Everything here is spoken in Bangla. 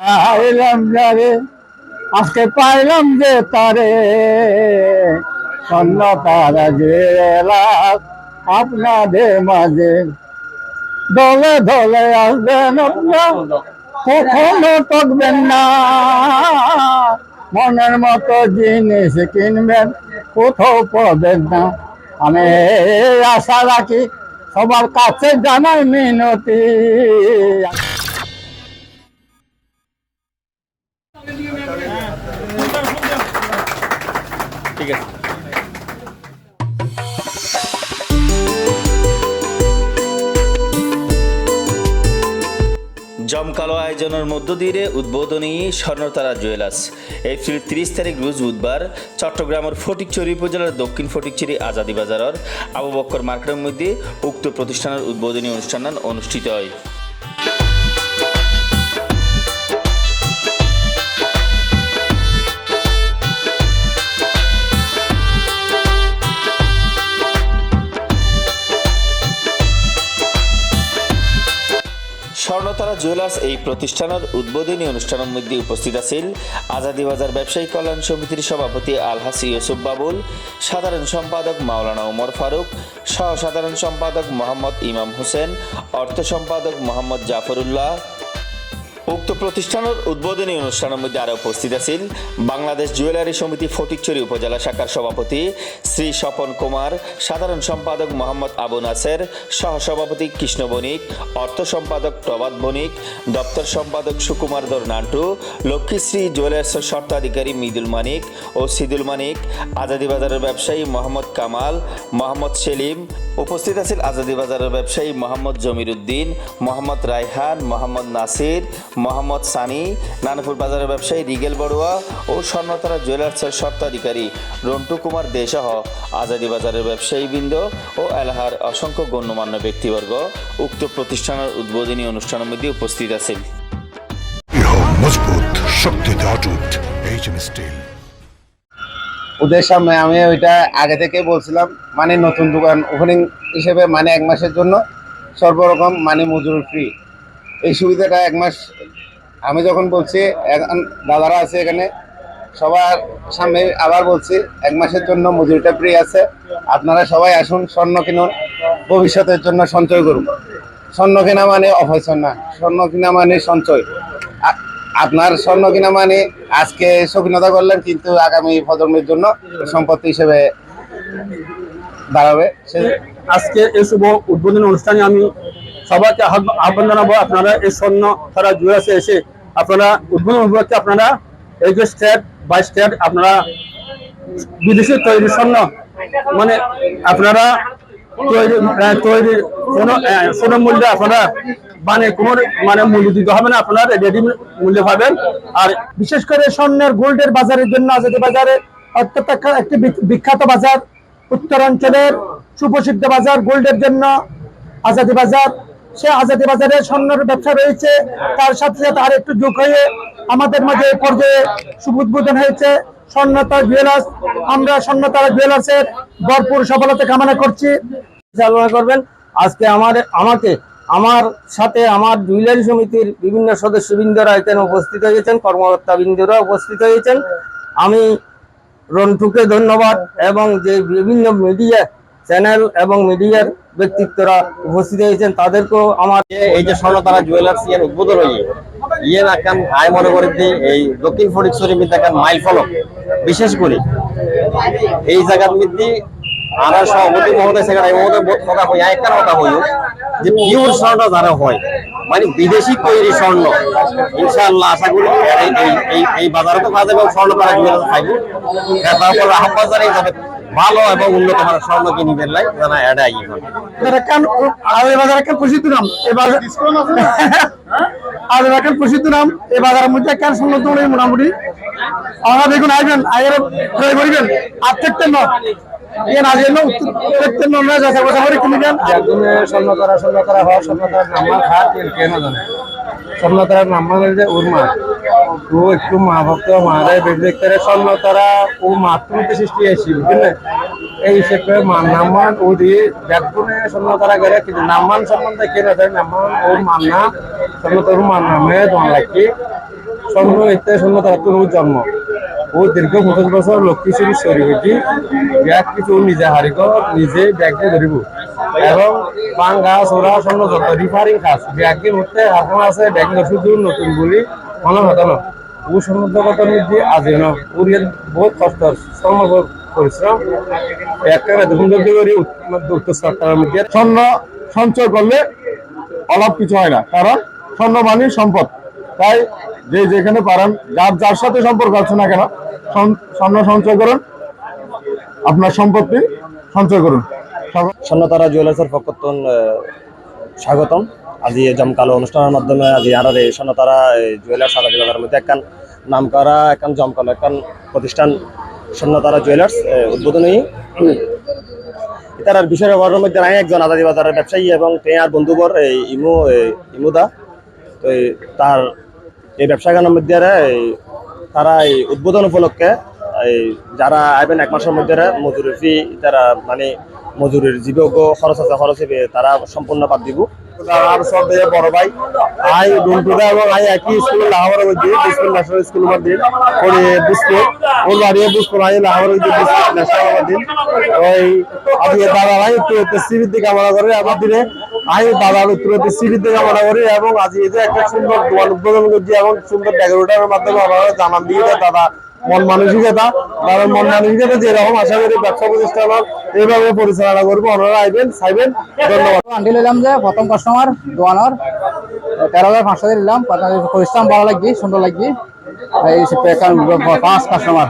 পাইলাম যারে আজকে পাইলাম যে তারে। স্বর্ণ তারা যে আপনাদের মাঝে। দলে দলে আসবেন কখনো না। মনের মতো জিনিস কিনবেন, কোথাও পাবেন না। আমি আশা রাখি সবার কাছে জানাই মিনতি। জমকালো আয়োজনের মধ্য দিয়ে উদ্বোধনী স্বর্ণতারা জুয়েলার্স। এপ্রিল তিরিশ তারিখ রোজ বুধবার চট্টগ্রামের ফটিকচুরি উপজেলার দক্ষিণ ফটিকচুরি আজাদি বাজারের আবু বক্কর মার্কেটের মধ্যে উক্ত প্রতিষ্ঠানের উদ্বোধনী অনুষ্ঠান অনুষ্ঠিত হয়। স্বর্ণতারা জুয়েলার্স এই প্রতিষ্ঠানের উদ্বোধনী অনুষ্ঠানের মধ্যে উপস্থিত আছেন আজাদি বাজার ব্যবসায়ী কল্যাণ সমিতির সভাপতি আলহাস ইউসুফ বাবুল, সাধারণ সম্পাদক মাওলানা ওমর ফারুক সহ সাধারণ সম্পাদক মোহাম্মদ ইমাম হোসেন, অর্থ সম্পাদক মোহাম্মদ জাফরুল্লাহ উক্ত প্রতিষ্ঠানের উদ্বোধনী অনুষ্ঠানের মধ্যে আরও উপস্থিত আছেন বাংলাদেশ জুয়েলারি সমিতি ফটিকচুরি উপজেলা শাখার সভাপতি শ্রী স্বপন কুমার, সাধারণ সম্পাদক মোহাম্মদ আবু নাসের, সহসভাপতি কৃষ্ণ বণিক, অর্থ সম্পাদক প্রবাদ বণিক, দপ্তর সম্পাদক সুকুমার দর নান্টু, লক্ষ্মীশ্রী জুয়েলার্সের স্বত্বাধিকারী মিদুল মানিক ও সিদুল মানিক, আজাদি বাজারের ব্যবসায়ী মোহাম্মদ কামাল, মোহাম্মদ সেলিম, উপস্থিত আছেন আজাদি বাজারের ব্যবসায়ী মোহাম্মদ জমির উদ্দিন, মোহাম্মদ রায়হান, মোহাম্মদ নাসির মোহাম্মদ সানি নানপুর বাজারের ব্যবসায়ী রিগেল বড়ুয়া ও স্বর্ণতারা জুয়েলার্সের স্বত্বাধিকারী রন্টু কুমার দে সহ আজাদি বাজারের ব্যবসায়ীবৃন্দ ও এলাহার অসংখ্য গণ্যমান্য ব্যক্তিবর্গ উক্ত প্রতিষ্ঠানের উদ্বোধনী অনুষ্ঠানের মধ্যে উপস্থিত আছেন। মজবুত শক্তিতে অটুট এইচএম স্টিল ওদের সামনে আমি ওইটা আগে থেকে বলছিলাম মানে নতুন দোকান ওপেনিং হিসেবে মানে এক মাসের জন্য সর্বরকম মানে মজুরি ফ্রি এই সুবিধাটা এক মাস আমি যখন বলছি এখন দাদারা আছে এখানে, সবার সামনে আবার বলছি, এক মাসের জন্য মজুরিটা ফ্রি আছে, আপনারা সবাই আসুন, স্বর্ণ কিনুন, ভবিষ্যতের জন্য সঞ্চয় করুন। স্বর্ণ কেনা মানে অপচয় না স্বর্ণ কিনা মানে সঞ্চয়। আপনার স্বর্ণ কিনা মানে আজকে শৌখিনতা করলেন, কিন্তু আগামী প্রজন্মের জন্য সম্পত্তি হিসেবে দাঁড়াবে। আজকে এই শুভ উদ্বোধনী অনুষ্ঠানে আমি সবাইকে আহ্বান জানাব আপনারা এই স্বর্ণ তারা জুয়েলার্সে এসে আপনারা উদ্বোধন উপলক্ষে আপনারা এই যে স্টেট বাই স্টেট আপনারা বিদেশি তৈরি স্বর্ণ মানে আপনারা তৈরি আহ, তৈরি কোনো কোনো মূল্যে আপনারা মানে কোনো মানে মূল্য দিতে হবে না আপনারা রেডি মূল্য পাবেন। আর বিশেষ করে স্বর্ণের গোল্ডের বাজারের জন্য আজাদি বাজারে অত্যন্ত একটি বিখ্যাত বাজার উত্তরাঞ্চলের সুপ্রসিদ্ধ বাজার গোল্ডের জন্য আজাদি বাজার। সে আজাদি বাজারে স্বর্ণের ব্যবসা রয়েছে। তার সাথে সাথে আর একটু যোগ হয়ে আমাদের মাঝে পর্যায়ে শুভ উদ্বোধন হয়েছে। স্বর্ণতারা জুয়েলার্স আমরা স্বর্ণতারা জুয়েলার্সের ভরপুর সফলতা কামনা করছি। চালনা করবেন। আজকে আমার, আমাকে, আমার সাথে আমার জুয়েলারি সমিতির বিভিন্ন সদস্যবৃন্দরা এখানে উপস্থিত হয়েছেন কর্মকর্তা বৃন্দরা উপস্থিত হয়েছেন। আমি রন্টুকে ধন্যবাদ এবং যে বিভিন্ন মিডিয়া চ্যানেল এবং মিডিয়ার ব্যক্তিত্বরা উপস্থিত হয়েছেন, তাদেরকেও আমার এই যে স্বর্ণতারা জুয়েলার্স ইয়ের উদ্বোধন হয়ে ইয়ে নাকান আয় মনে করে যে এই দক্ষিণ ফটিকছড়ি মধ্যে একান মাইল ফলক, বিশেষ করে। এই জায়গার মধ্যে আনার সভাপতি মহোদয় সেখানে মহোদয় বোধ কথা হই একটা কথা হই যে পিওর স্বর্ণ যারা হয় মানে বিদেশি তৈরি স্বর্ণ, ইনশাআল্লাহ আশা করি এই, এই- এই বাজারে তো কাজ এবং স্বর্ণ তারা জুয়েলার্স থাকবে তারপর আহ্বান যাতে ভালো এবং উন্নত মানের স্বর্ণ কিনিবেন লাই জানা এটা করে এখন আগে বাজার এখন প্রসিদ্ধ নাম? এবার আগে এখন প্রসিদ্ধ নাম? এই বাজারের মধ্যে কেন শুনলো তো মোটামুটি? আমরা দেখুন আইবেন আগে ক্রয় করিবেন আর থাকতেন না ইয়ে না যেন থাকতেন না যাচাই বাছা করে কিনবেন একদমে স্বর্ণতারা স্বর্ণতারা হওয়া স্বর্ণতার নাম্বার খাওয়ার কেন কেন জানে? স্বর্ণতারার নাম্বার যে ওর মা ও একটু মা ভক্ত মারে বেদে স্বর্ণতারা ও মাতৃত্ব সৃষ্টি হয়েছে বুঝলেন এই হিসেবে নাম্বার ও দিয়ে ব্যাগুনে স্বর্ণতারা গেলে কিন্তু নাম্মান সম্বন্ধে কেন যায় নাম্মান ওর মান্না স্বর্ণতার মার নামে দোয়া লাগি স্বর্ণ ইত্যাদি শূন্য তারাত্তর জন্ম। ও দীর্ঘ পঁচিশ বছর লক্ষ্মী শ্রী শরীরটি ব্যাগ কিছু নিজে হারিক নিজে ব্যাগকে ধরিব। এবং পান গাছ ওরা স্বর্ণ যত রিফারিং কাজ ব্যাগকে উঠতে এখন আছে, ব্যাগ নতুন বলি। মনে হতো না ও জগতের মধ্যে আজই না ইয়াত বহুত কষ্ট শ্রম পরিশ্রম। একটা দেখুন করি উত্তর সরকারের মধ্যে স্বর্ণ সঞ্চয় করলে অলাভ কিছু হয় না, কারণ স্বর্ণ মানে সম্পদ। তাই যে যেখানে পারেন, যার যার সাথে সম্পর্ক আছে না কেন স্বর্ণ- সঞ্চয় করুন, আপনার সম্পত্তি সঞ্চয় করুন। সব- স্বর্ণতারা জুয়েলার্সের পক্ষতন স্বাগতম। আজি জমকালো অনুষ্ঠানের মাধ্যমে আজি আর এই স্বর্ণতারা জুয়েলার্স আলাদা বাজারের মধ্যে একখান নাম করা একখান জমকালো একখান প্রতিষ্ঠান স্বর্ণতারা জুয়েলার্স উদ্বোধনী। তার বিষয়ের ঘটনার মধ্যে নাই একজন আজাদি বাজারের ব্যবসায়ী এবং আর বন্ধুবর, এই ইমু ইমুদা। তো তার এই ব্যবসাগানের মধ্যে এই তারা এই উদ্বোধন উপলক্ষে, এই যারা আইবেন এক মাসের মধ্যে মজুরির ফি তারা মানে মজুরির জীবক খরচ আছে, খরচ তারা সম্পূর্ণ বাদ দিব। আর সব থেকে বড় ভাই। আই রুমটুদা এবং আই একই স্কুলে, লাহোরের মধ্যে ন্যাশনাল স্কুল মধ্যে পড়ে বুঝতে ওর বাড়ি বুঝতে আই, লাহোরের মধ্যে ন্যাশনাল মধ্যে ওই আজকে দাদা ভাই একটু সিবির দিকে কামনা করে, আমার দিনে আই একটু একটু সিবির দিকে কামনা করি এবং আজ এই যে একটা সুন্দর দোকান উদ্বোধন করছি এবং সুন্দর ডেকোরেটরের মাধ্যমে আমরা জানান দেয় দাদা মন মানসিকতা, কারণ মন মানসিকতা যেরকম আশা করি ব্যবসা প্রতিষ্ঠান এইভাবে পরিচালনা করব, ওনারা আইবেন, চাইবেন, ধন্যবাদ। আন্টি নিলাম যে প্রথম কাস্টমার দোয়ানোর তেরো হাজার পাঁচশো দিয়ে নিলাম পরিশ্রম ভালো লাগবে, সুন্দর লাগবে। এই পাঁচ কাস্টমার